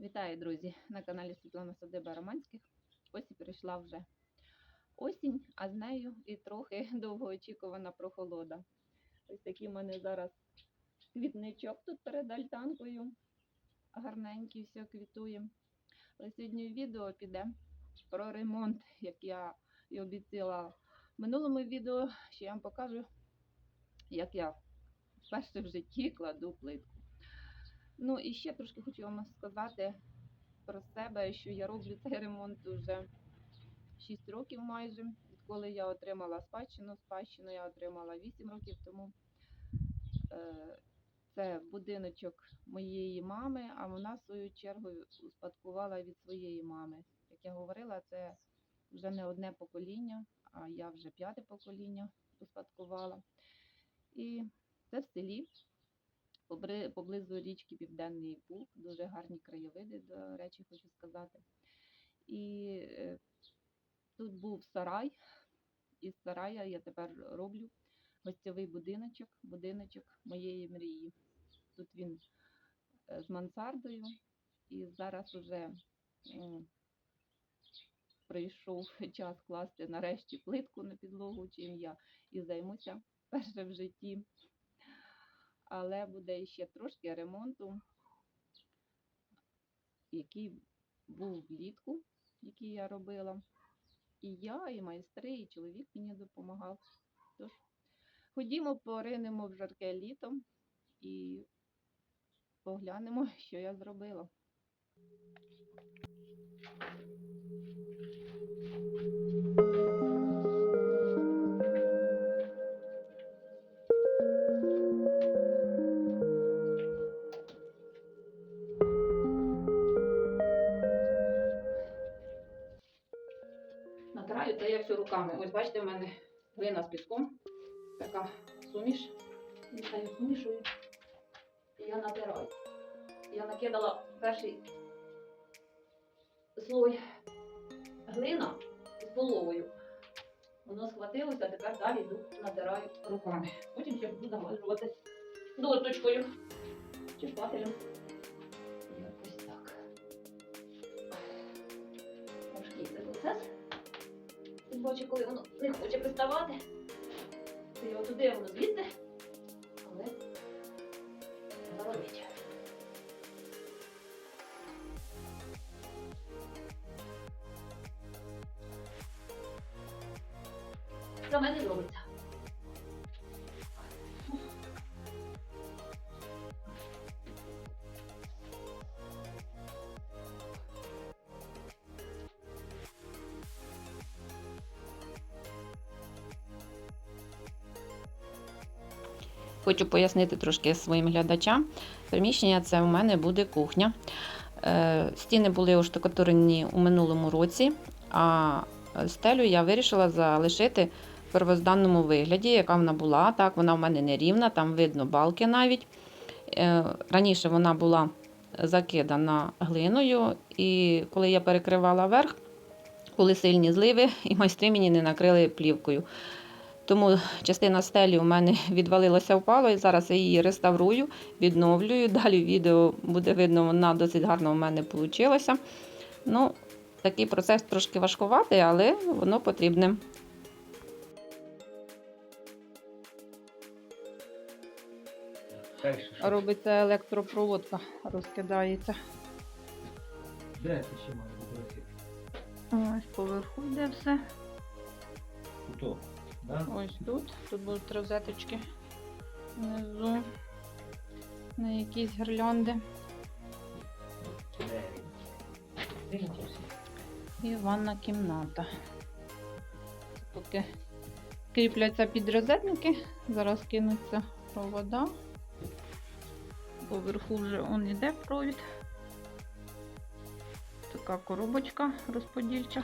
Вітаю, друзі! На каналі Світлана Садиба Романських. Ось і прийшла вже осінь, а з нею і трохи довгоочікувана прохолода. Ось такий в мене зараз квітничок тут перед альтанкою. Гарненький, все квітує. Але сьогодні відео піде про ремонт, як я і обіцяла в минулому відео, що я вам покажу, як я вперше в житті кладу плитку. Ну і ще трошки хочу вам сказати про себе, що я роблю цей ремонт вже 6 років майже, відколи я отримала спадщину. Спадщину я отримала 8 років тому. Е, Це будиночок моєї мами, а вона, в свою чергу, успадкувала від своєї мами. Як я говорила, це вже не одне покоління, а я вже п'яте покоління успадкувала. І це в селі поблизу річки Південний Буг, дуже гарні краєвиди, до речі, хочу сказати. І е, тут був сарай, і сарая я тепер роблю гостьовий будиночок, будиночок моєї мрії. Тут він е, з мансардою, і зараз уже прийшов час класти нарешті плитку на підлогу, чим я і займуся вперше в житті але буде ще трошки ремонту, який був влітку, який я робила. І я, і майстри, і чоловік мені допомагав. Тож, ходімо, поринемо в жарке літо і поглянемо, що я зробила. Ось бачите, в мене глина з піском. Така суміш. Я змішую. І я натираю. Я накидала перший слой глина з половою. Воно схватилося, а тепер далі йду натираю руками. Потім ще буду загладжувати доточкою чи шпателем. Якось так. Важкий це процес. Тим паче, коли воно не хоче приставати, то його туди, воно звідти, але заводить. Про мене робиться. Хочу пояснити трошки своїм глядачам. Приміщення це у мене буде кухня. Е, Стіни були оштукатурені у минулому році, а стелю я вирішила залишити в первозданному вигляді, яка вона була. Так, вона в мене не рівна, там видно балки навіть. Е, Раніше вона була закидана глиною, і коли я перекривала верх, були сильні зливи, і майстри мені не накрили плівкою. Тому частина стелі у мене відвалилася впало, і зараз я її реставрую, відновлюю. Далі відео буде видно, вона досить гарно у мене вийшла. Ну, такий процес трошки важкуватий, але воно потрібне. Робиться електропроводка, розкидається. Де це ще має бути? Ось поверху йде все. Куток. Да? Ось тут. Тут будуть розеточки внизу. На якісь всі? І ванна кімната. Поки кріпляться підрозетники, зараз кинуться провода. Поверху вже он іде провід. Така коробочка розподільча.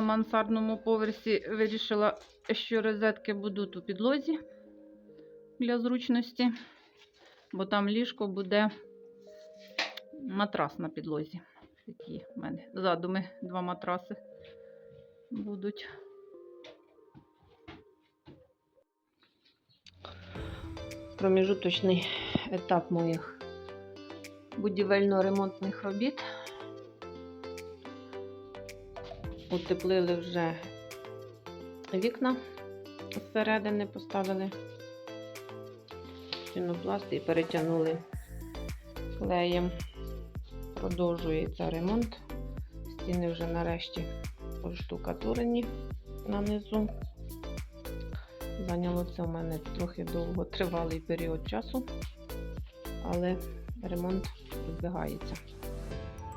На мансардному поверсі вирішила, що розетки будуть у підлозі для зручності, бо там ліжко буде матрас на підлозі. Такі в мене задуми, два матраси будуть. Проміжуточний етап моїх будівельно-ремонтних робіт. Утеплили вже вікна зсередини, поставили пінопласт і перетягнули клеєм. Продовжується ремонт. Стіни вже нарешті поштукатурені нанизу. Зайняло це у мене трохи довго тривалий період часу, але ремонт відбігається.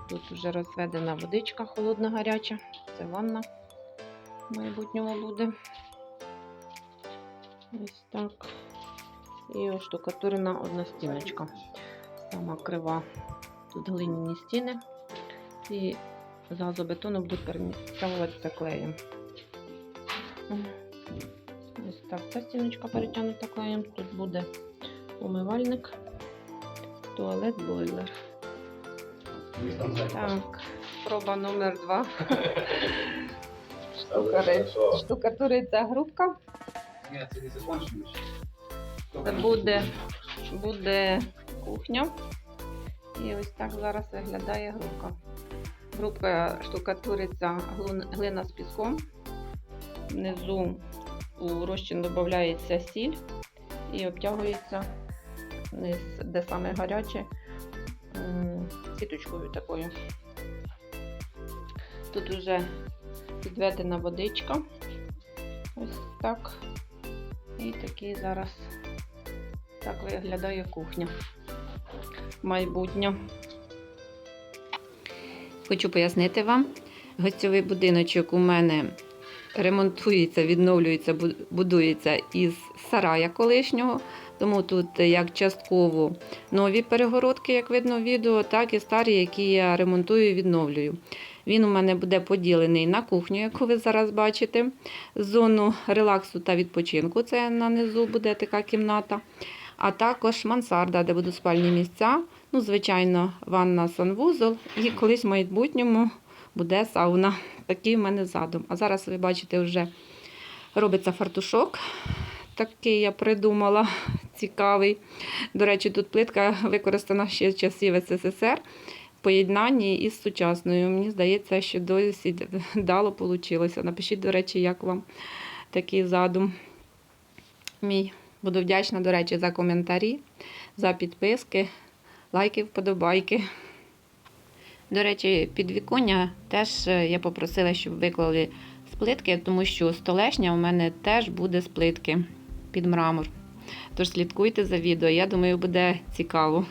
Тут вже розведена водичка холодна гаряча, це ванна в майбутньому буде. Ось так. І оштукатурена одна стіночка. Сама крива. Тут глиняні стіни. І з газобетону будуть перетягуватися клеєм. Ось так, ця стіночка перетягнута клеєм. Тут буде умивальник, туалет, бойлер. Так, проба номер два. Штукатуриться грубка. Ні, це не закончено. Це буде, буде кухня. І ось так зараз виглядає грубка. Грубка штукатуриться глина з піском. Внизу у розчин додається сіль і обтягується низ, де саме гаряче, сіточкою такою. Тут вже підведена водичка. Ось так. І такий зараз так виглядає кухня. Майбутня. Хочу пояснити вам, гостьовий будиночок у мене ремонтується, відновлюється, будується із сарая колишнього. Тому тут як частково нові перегородки, як видно в відео, так і старі, які я ремонтую і відновлюю. Він у мене буде поділений на кухню, яку ви зараз бачите, зону релаксу та відпочинку. Це нанизу буде така кімната. А також мансарда, де будуть спальні місця. Ну, звичайно, ванна санвузол. І колись в майбутньому буде сауна. Такий в мене задум. А зараз ви бачите, вже робиться фартушок. Такий я придумала, цікавий. До речі, тут плитка використана ще з часів СССР поєднанні із сучасною. Мені здається, що досі дало вийшло. Напишіть, до речі, як вам такий задум. Мій. Буду вдячна, до речі, за коментарі, за підписки, лайки, вподобайки. До речі, підвіконня теж е, я попросила, щоб виклали з плитки, тому що столешня у мене теж буде з плитки під мрамор. Тож слідкуйте за відео, я думаю, буде цікаво.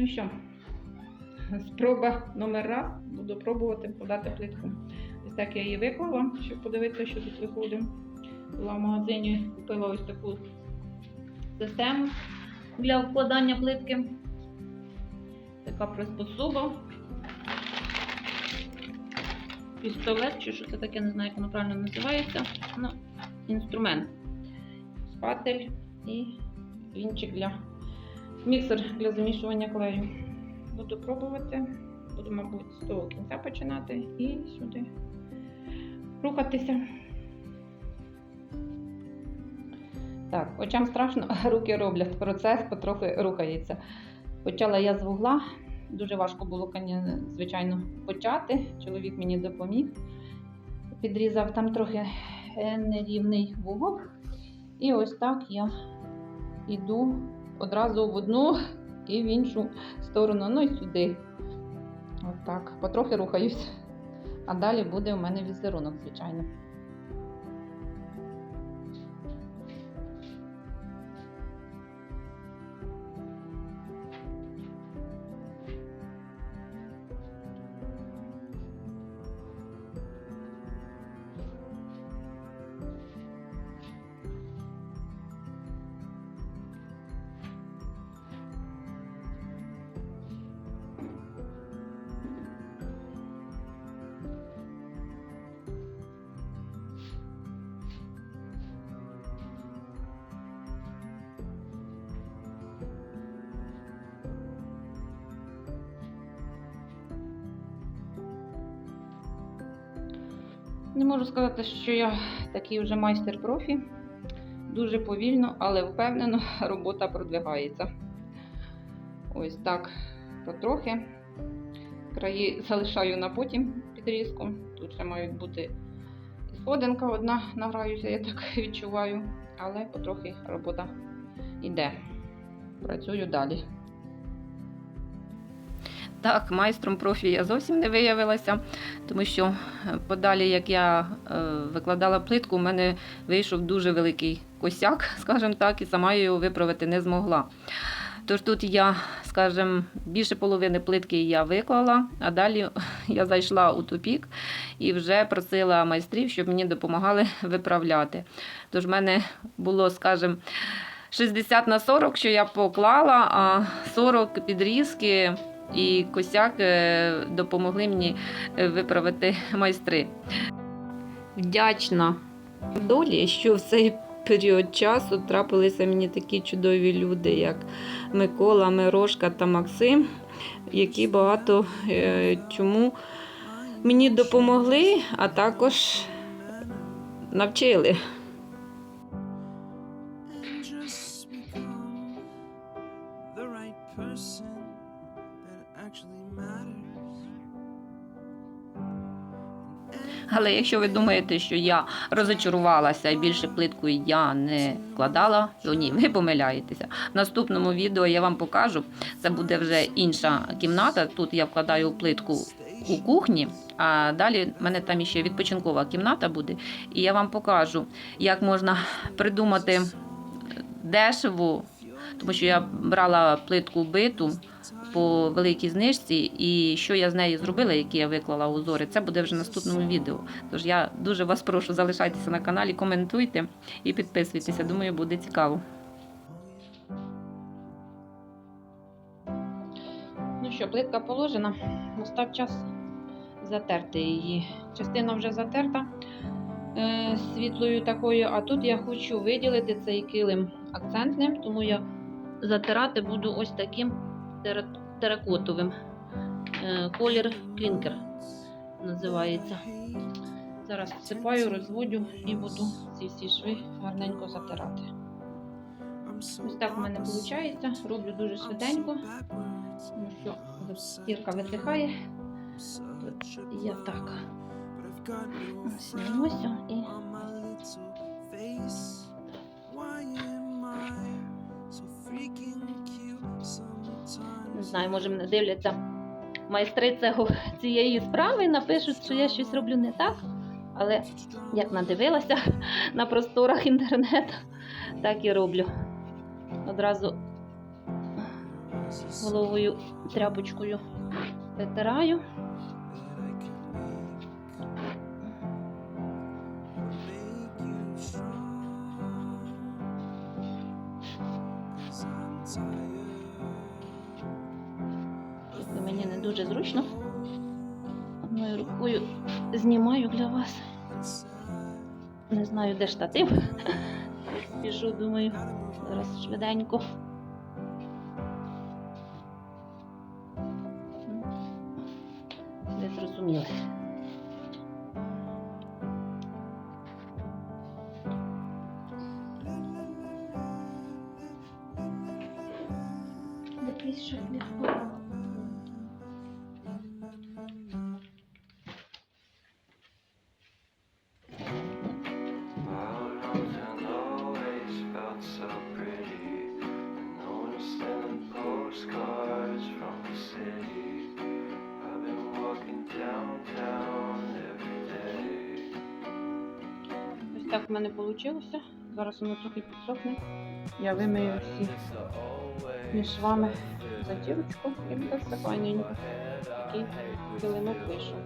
Ну що, спроба номер раз. Буду пробувати подати плитку. Ось так я її виклала, щоб подивитися, що тут виходить. Була в магазині, купила ось таку систему для вкладання плитки. Така приспособа. Пістолет, чи що це таке, не знаю, як воно правильно називається. Ну, інструмент. Спатель і вінчик для міксер для замішування клею. Буду пробувати. Буду, мабуть, з того кінця починати і сюди рухатися. Так, очам страшно, руки роблять. Процес потрохи рухається. Почала я з вугла. Дуже важко було, звичайно, почати. Чоловік мені допоміг. Підрізав там трохи е, нерівний вугол. І ось так я йду одразу в одну і в іншу сторону, ну і сюди. Отак. Потрохи рухаюсь. А далі буде у мене візерунок, звичайно. Не можу сказати, що я такий вже майстер профі. Дуже повільно, але впевнено, робота продвигається. Ось так потрохи. Краї залишаю на потім підрізку. Тут ще мають бути і сходинка одна, награюся, я так відчуваю. Але потрохи робота йде. Працюю далі. Так, майстром профі я зовсім не виявилася, тому що е, подалі, як я е, викладала плитку, у мене вийшов дуже великий косяк, скажімо так, і сама його виправити не змогла. Тож тут я, скажімо, більше половини плитки я виклала, а далі я зайшла у тупік і вже просила майстрів, щоб мені допомагали виправляти. Тож в мене було, скажімо, 60 на 40, що я поклала, а 40 підрізки і косяк е, допомогли мені е, виправити майстри. Вдячна долі, що в цей період часу трапилися мені такі чудові люди, як Микола, Мирошка та Максим, які багато е, чому мені допомогли, а також навчили. Але якщо ви думаєте, що я розочарувалася і більше плитку я не вкладала, то ні, ви помиляєтеся. В наступному відео я вам покажу. Це буде вже інша кімната. Тут я вкладаю плитку у кухні, а далі в мене там ще відпочинкова кімната буде. І я вам покажу, як можна придумати дешево, тому що я брала плитку биту по великій знижці, і що я з нею зробила, які я виклала узори, це буде вже в наступному відео. Тож я дуже вас прошу залишайтеся на каналі, коментуйте і підписуйтеся. Думаю, буде цікаво. Ну що, плитка положена. Настав час затерти її. Частина вже затерта е, світлою такою, а тут я хочу виділити цей килим акцентним, тому я затирати буду ось таким теракотовим. Е, Колір клінкер називається. Зараз всипаю, розводю і буду ці всі шви гарненько затирати. Ось так в мене виходить. Роблю дуже швиденько, тому що стірка видихає. Тут я так ось і знаю, може мене дивляться майстри цього, цієї справи напишуть, що я щось роблю не так. Але як надивилася на просторах інтернету, так і роблю. Одразу головою тряпочкою витираю. Зручно. Одною рукою знімаю для вас. Не знаю, де штатив. Пішу, думаю, зараз швиденько. Ви зрозуміли. Якийсь шаблі. Так в мене вийшло. Зараз воно трохи підсохне. Я вимию всі між вами затірочку і буде спокійненько. Такий килимок вийшов.